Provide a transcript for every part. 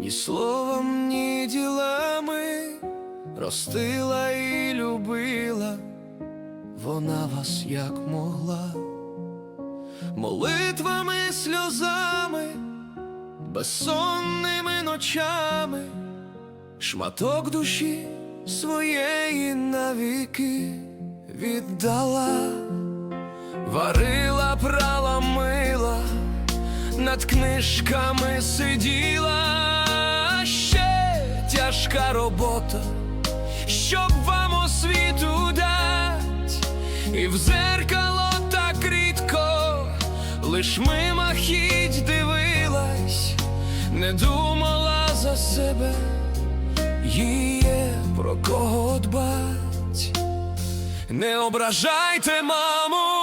ні словом, ні ділами. Ростила і любила вона вас як могла, молитвами, сльозами, безсонними ночами, шматок душі своєї навіки віддала, варила, прала, над книжками сиділа, ще тяжка робота, щоб вам освіту дать, і в зеркало так рідко, лиш мимохідь дивилась, не думала за себе, їй є про кого дбать. Не ображайте, маму,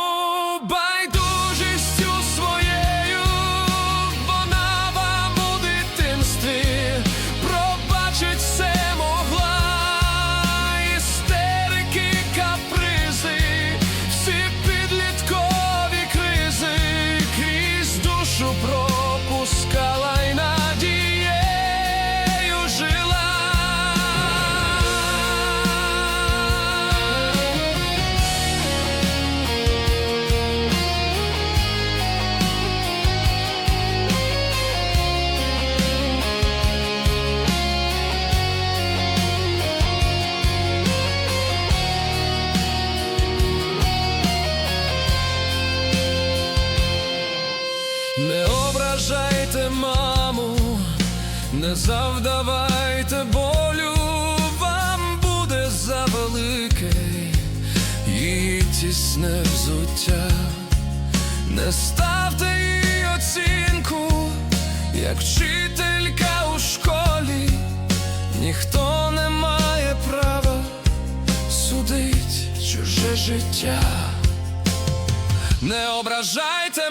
Не ображайте маму, не завдавайте болю, вам буде завелике її тісне взуття. Не ставте їй оцінку, як вчителька у школі, ніхто не має права судить чуже життя. Не ображайте,